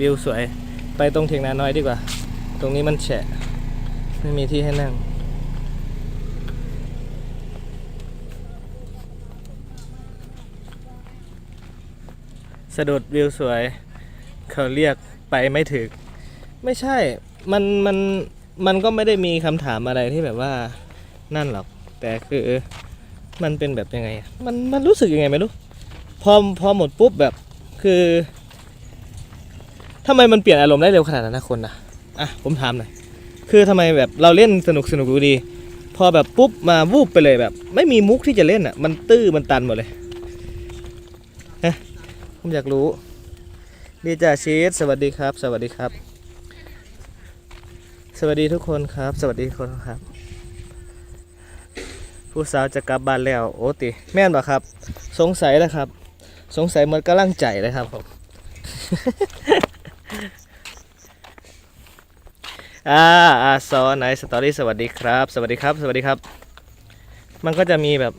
วิวสวย ไปตรงเถียงนาน้อยดีกว่า ตรงนี้มันแฉะ ไม่มีที่ให้นั่ง สะดุดวิวสวย เขาเรียกไปไม่ถึง ไม่ใช่ มัน มัน มันก็ไม่ได้มีคำถามอะไรที่แบบว่า นั่นหรอก แต่คือ มันเป็นแบบยังไง มัน มันรู้สึกยังไงไม่รู้ พอ พอหมดปุ๊บแบบ คือ ทำไมมันเปลี่ยนอารมณ์ได้เร็วขนาดนั้นนะคนนะอะผมถามหน่อยคือทำไมแบบเราเล่นสนุกสนุกดูดี พอแบบปุ๊บมาวูบไปเลยแบบ ไม่มีมุกที่จะเล่นอะ มันตื้อมันตันหมดเลยฮะผมอยากรู้ดีจ่าชีสสวัสดีครับ สวัสดีครับ สวัสดีทุกคนครับ สวัสดีทุกคนครับ ผู้สาวจะกลับบ้านแล้วโอ้ติแม่นปะครับ สงสัยนะครับ สงสัยเหมันกำลังใจเลยครับผม อ่าอาซอไนสตอรี่สวัสดีครับ สวัสดีครับ สวัสดีครับ มันก็จะมีแบบ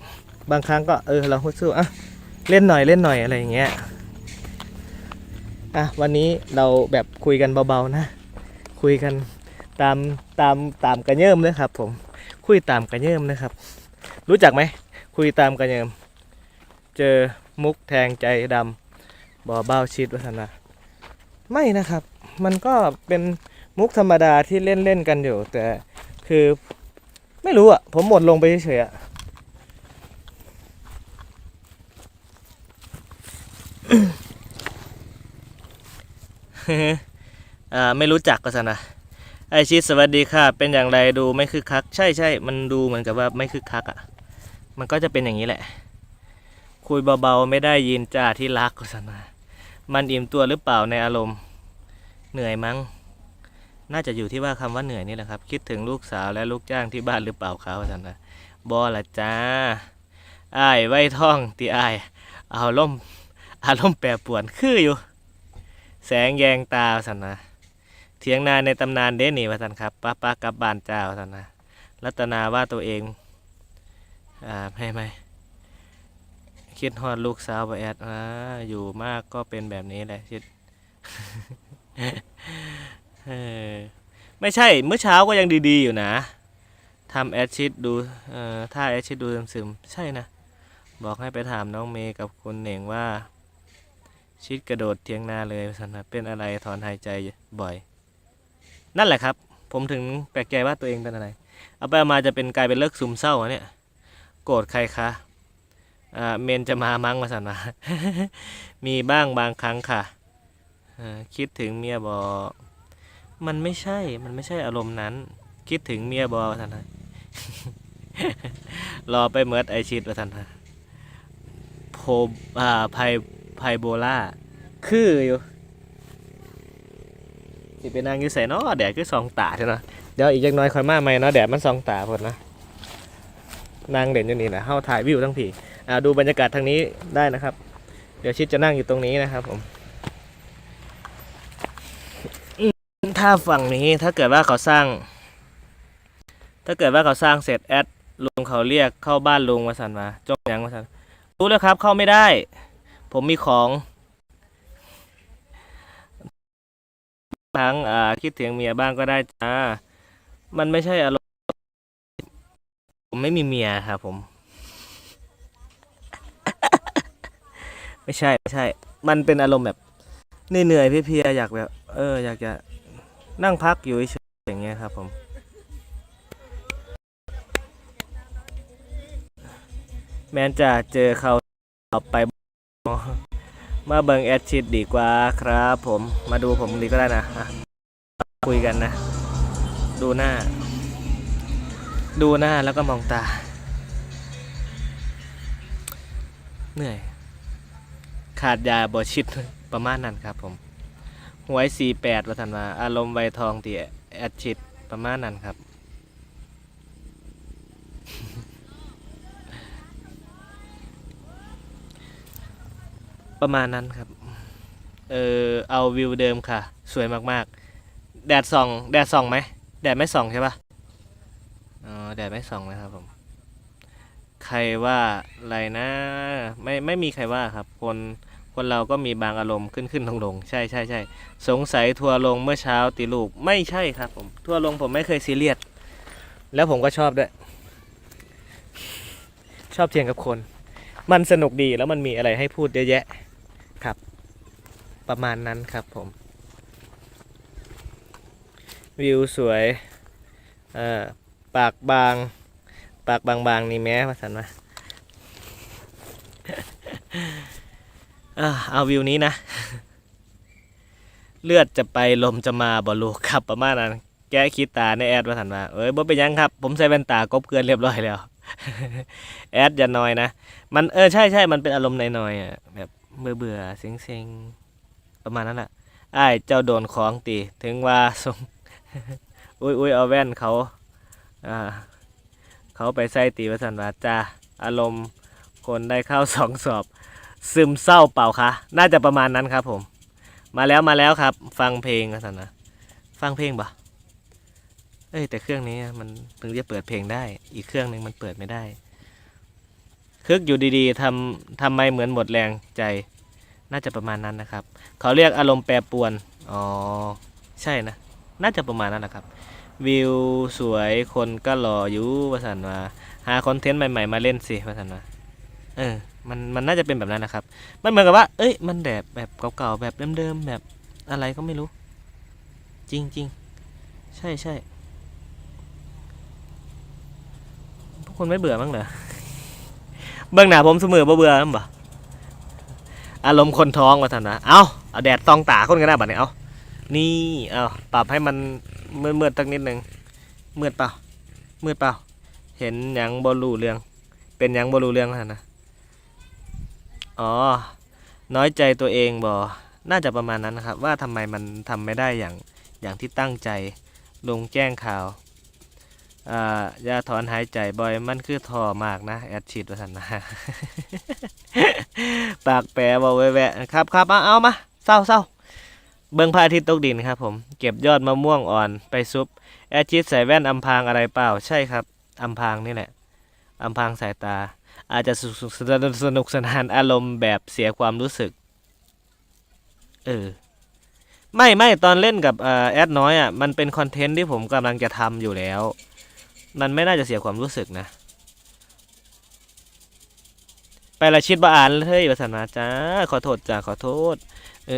บางครั้งก็เออเราสู้อะเล่นหน่อยเล่นหน่อยอะไรอย่างเงี้ยอะวันนี้เราแบบคุยกันเบาๆนะ คุยกันตามตามตามกระเยิมเลยครับ ผม คุยตามกระเยิมนะครับ รู้จักไหมคุยตามกระเยิม เจอมุกแทงใจดำบ่อเบ้าชิดวัฒนะไม่นะครับ มันก็เป็น มุกธรรมดาที่เล่นเล่นกันอยู่ แต่คือไม่รู้อะ ผมหมดลงไปเฉยๆอะอ่าไม่รู้จักก็สนะไอชิดสวัสดีค่ะ เป็นอย่างไรดูไม่คึกคัก ใช่ใช่มันดูเหมือนกับว่าไม่คึกคักอะ มันก็จะเป็นอย่างนี้แหละ คุยเบาๆไม่ได้ยินจ้าที่รักก็สนะมันอิ่มตัวหรือเปล่าในอารมณ์ เหนื่อยมั้ง น่าจะอยู่ที่ว่าคำว่าเหนื่อยนี่แหละครับ คิดถึงลูกสาวและลูกจ้างที่บ้านหรือเปล่าครับว่าสนะบอละจ้าอ้ายไว้ท่องตีอ้ายเอาล่มอารมณ์แปรปวนคืออยู่ แสงแยงตาสันนะเถียงนาในตำนานเดนนี่วาสันครับป้าป้ากลับบ้านเจ้าสันนะรัตนาว่าตัวเองอ่าไม่ไม่คิดฮอดลูกสาวบแอดอ่าอยู่มากก็เป็นแบบนี้แหละคิด เออไม่ใช่เมื่อเช้าก็ยังดีๆอยู่นะทำแอดชิดดูเอ่อถ้าแอดชิดดูซึมๆใช่นะ บอกให้ไปถามน้องเมย์กับคุณเหน่งว่า ชิดกระโดดเทียงนาเลยสันนะเป็นอะไรถอนหายใจบ่อย นั่นแหละครับ ผมถึงแปลกใจว่าตัวเองเป็นอะไร เอาไปเอามาจะเป็นกลายเป็นเลิกซึมเศร้าเนี่ย โกรธใครคะอ่าเมนจะมามั้งมาสันนะมีบ้างบางครั้งค่ะคิดถึงเมียบอก มันไม่ใช่ มันไม่ใช่อารมณ์นั้น คิดถึงเมียบอสันนะรอไปเมิดไอชิดวทันนะโพอ่าไพไพโบล่าคืออยู่สิเป็นนางอยู่ใส่เนาะแดดคือสองตาใช่เนาะเดี๋ยวอีกจักหน้อยค่อยมาใหม่เนาะแดดมันสองตาพอดนะนางเด่นอยู่นี่นะเฮาถ่ายวิวทั้งผีอ่าดูบรรยากาศทางนี้ได้นะครับ เดี๋ยวชิดจะนั่งอยู่ตรงนี้นะครับผมอืม ถ้าฝั่งนี้ถ้าเกิดว่าเขาสร้าง ถ้าเกิดว่าเขาสร้างเสร็จแอดลุงเขาเรียกเข้าบ้านลุงมาสันมาจงยังมาสันรู้แล้วครับเข้าไม่ได้ ผมมีของทั้งอ่าคิดถึงเมียบ้างก็ได้จ้ามันไม่ใช่อารมณ์ผมไม่มีเมียครับผม ไม่ใช่ไม่ใช่ มันเป็นอารมณ์แบบเหนื่อยๆเพลียๆอยากแบบ เออ อยากจะ นั่งพักอยู่เฉยๆอย่างเงี้ยครับผม แม้นจะเจอเขาเอไปมาเบิงแอดชิดดีกว่าครับผมมาดูผมดีก็ได้นะอะคุยกันนะ ดูหน้า ดูหน้าแล้วก็มองตา เหนื่อย ขาดยาบอชิดประมาณนั้นครับผม หวย48วัฒนมาอารมณ์ไวทองที่แอดชิดประมาณนั้นครับ ประมาณนั้นครับ เออเอาวิวเดิมค่ะ สวยมากๆ แดดส่อง แดดส่องไหม แดดไม่ส่องใช่ปะอ๋อ แดดไม่ส่องนะครับผม ใครว่าอะไรนะ ไม่ไม่มีใครว่าครับ คน คนเราก็มีบางอารมณ์ขึ้นขึ้นลงลงใช่ใช่ใช่สงสัยทัวร์ลงเมื่อเช้าตีลูกไม่ใช่ครับผม ทัวร์ลงผมไม่เคยซีเรียสแล้วผมก็ชอบด้วย ชอบเถียงกับคน มันสนุกดีแล้วมันมีอะไรให้พูดเยอะแยะครับ ประมาณนั้นครับผม วิวสวยเอ่อปากบาง ปากบางๆนี่แม้มาสันมา อะ เอาวิวนี้นะ เลือดจะไปลมจะมาบอลูครับประมาณนั้น แกคิดตาในแอดมาสันมาเอ้ยบ่เป็นยังครับ ผมใส่แว่นตากบเกลือนเรียบร้อยแล้ว แอดอย่าน้อยนะ มันเออใช่ใช่มันเป็นอารมณ์นอยๆอะแบบเบื่อเบื่อๆเซ็งเซ็งๆประมาณนั้นแหละไอ้เจ้าโดนของตีถึงว่าส่งอุ้ยอุ้ยเอาแว่นเขาอ่าเขาไปใส่ตีประสันวาจ้าอารมณ์คนได้เข้าสองสอบ ซึมเศร้าเปล่าคะ น่าจะประมาณนั้นครับผม มาแล้วมาแล้วครับ ฟังเพลงประสันนะ ฟังเพลงปะเอ้ยแต่เครื่องนี้มันถึงจะเปิดเพลงได้ อีกเครื่องหนึ่งมันเปิดไม่ได้ คึกอยู่ดีๆทำทำไมเหมือนหมดแรงใจ น่าจะประมาณนั้นนะครับ เขาเรียกอารมณ์แปรปรวน อ๋อ ใช่นะ น่าจะประมาณนั้นแหละครับ วิวสวยคนก็รออยู่ว่าสันว่าหาคอนเทนต์ใหม่ ๆ มาเล่นสิว่าสันว่าเออ มันมันน่าจะเป็นแบบนั้นนะครับ มันเหมือนกับว่า เอ้ย มันแบบแบบเก่าๆแบบเดิมๆแบบอะไรก็ไม่รู้ จริงๆ ใช่ใช่พวกคนไม่เบื่อมั้งเหรอเบื้องหน้าผมเสมอบ่เบื่อมั้งบ่อารมณ์คนท้องว่าท่านนะ เอาเอาแดดตองตาคนกันหน้าบัดนี้เอานี่ เอาปรับให้มันมืดมืดๆสักนิดหนึ่งมืดเปล่ามืดเปล่า เห็นยังบ่รู้เรื่อง เป็นยังบ่รู้เรื่องท่านนะ อ๋อ น้อยใจตัวเองบ่น่าจะประมาณนั้นนะครับ ว่าทำไมมันทำไม่ได้อย่างอย่างที่ตั้งใจ ลงแจ้งข่าวอ่ายาถอนหายใจบ่อยมันคือทอมากนะ แอดชีดว่าสันนะปากแปรบอแวะแวะครับครับเอาเอามาเศร้าเศร้าเบิ้งพระอาทิตย์ตกดินครับผม เก็บยอดมะม่วงอ่อนไปซุป แอดชีดใส่แว่นอำพรางอะไรเปล่า ใช่ครับอำพรางนี่แหละอำพรางสายตา อาจจะสนุกสนานอารมณ์แบบเสียความรู้สึก เออ ไม่ไม่ตอนเล่นกับแอดน้อยอะ มันเป็นคอนเทนต์ที่ผมกำลังจะทำอยู่แล้ว มันไม่น่าจะเสียความรู้สึกนะ ไปละชิดบาอานเลยประสานมาจ้า ขอโทษจ้าขอโทษ